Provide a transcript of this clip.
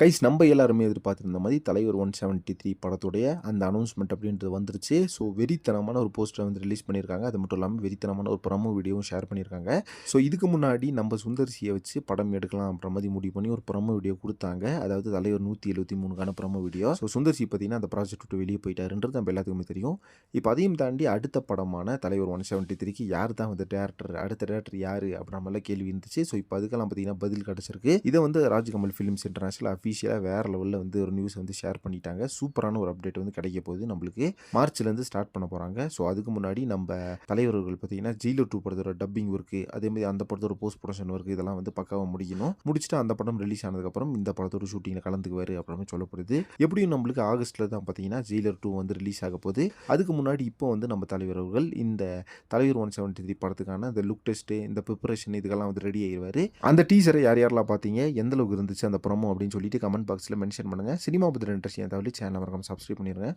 Guys நம்ம எல்லாருமே எதிர்பார்த்திருந்த மாதிரி தலைவர் ஒன் செவன்ட்டி த்ரீ படத்துடைய அந்த அனௌன்ஸ்மெண்ட் அப்படின்றது வந்துருச்சு. ஸோ வெறித்தனமான ஒரு போஸ்டரை வந்து ரிலீஸ் பண்ணியிருக்காங்க. அது மட்டும் இல்லாமல் வெறித்தனமான ஒரு ப்ரமோ வீடியோவும் ஷேர் பண்ணியிருக்காங்க. ஸோ இதுக்கு முன்னாடி நம்ம சுந்தர்சியை வச்சு படம் எடுக்கலாம் அப்படின்ற மாதிரி முடிவு பண்ணி ஒரு ப்ரமோ வீடியோ கொடுத்தாங்க. அதாவது தலைவர் நூற்றி எழுபத்தி மூணுக்கான ப்ரமோ வீடியோ ஸோ சுந்தர்சி பார்த்தீங்கன்னா அந்த ப்ராஜெக்ட் விட்டு வெளியே போயிட்டாருன்றது நம்ம எல்லாத்துக்குமே தெரியும். இப்போ அதையும் தாண்டி அடுத்த படமான தலைவர் ஒன் செவன்ட்டி த்ரீக்கு யார் தான் வந்து டேரக்டர் அடுத்த டேரக்டர் யார் அப்படின்ற மாதிரிலாம் கேள்வி இருந்துச்சு. ஸோ இப்போ அதுக்கெல்லாம் பார்த்தீங்கன்னா பதில் கிடச்சிருக்கு. இதை வந்து ராஜ்கமல் ஃபிலிம்ஸ் இன்டர்நேஷனல் அஃபீஷியலாக வேறு லெவலில் வந்து ஒரு நியூஸ் வந்து ஷேர் பண்ணிட்டாங்க. சூப்பரான ஒரு அப்டேட் வந்து கிடைக்க போகுது நம்மளுக்கு. மார்ச்லேருந்து ஸ்டார்ட் பண்ண போகிறாங்க ஸோ அதுக்கு முன்னாடி நம்ம தலைவர்கள் பார்த்தீங்கன்னா ஜீலோ டூ படத்தோட டப்பிங் ஒர்க்கு அதே மாதிரி அந்த படத்தோட போஸ்ட் ப்ரொடக்ஷன் ஒர்க் இதெல்லாம் வந்து பக்காவாக முடிக்கணும். முடிச்சுட்டு அந்த படம் ரிலீஸ் ஆனதுக்கப்புறம் இந்த படத்தோட ஷூட்டிங்கில் கலந்துக்குவார் அப்படின்னு சொல்லப்படுது. எப்படியும் நம்மளுக்கு ஆகஸ்ட்டில் தான் பார்த்தீங்கன்னா ஜெயிலர் டூ வந்து ரிலீஸ் ஆக போகுது. அதுக்கு முன்னாடி இப்போ வந்து நம்ம தலைவர் அவர்கள் இந்த தலைவர் ஒன் செவன்டி த்ரீ படத்துக்கான இந்த லுக் டெஸ்ட்டு இந்த ப்ரிப்பரேஷன் இதுக்கெல்லாம் வந்து ரெடி ஆயிடுவார் அந்த டீசரை யார் யாரெல்லாம் பார்த்தீங்க? எந்த அளவுக்கு இருந்துச்சு? அந்த ப்ரமோ அப்படின்னு சொல்லிட்டு கமெண்ட் பாக்ஸில் மென்ஷன் பண்ணுங்கள் சினிமா பற்றி இன்ட்ரெஸ்ட் தவிர சேனல் மறக்காமல் சப்ஸ்கிரைப் பண்ணிடுங்க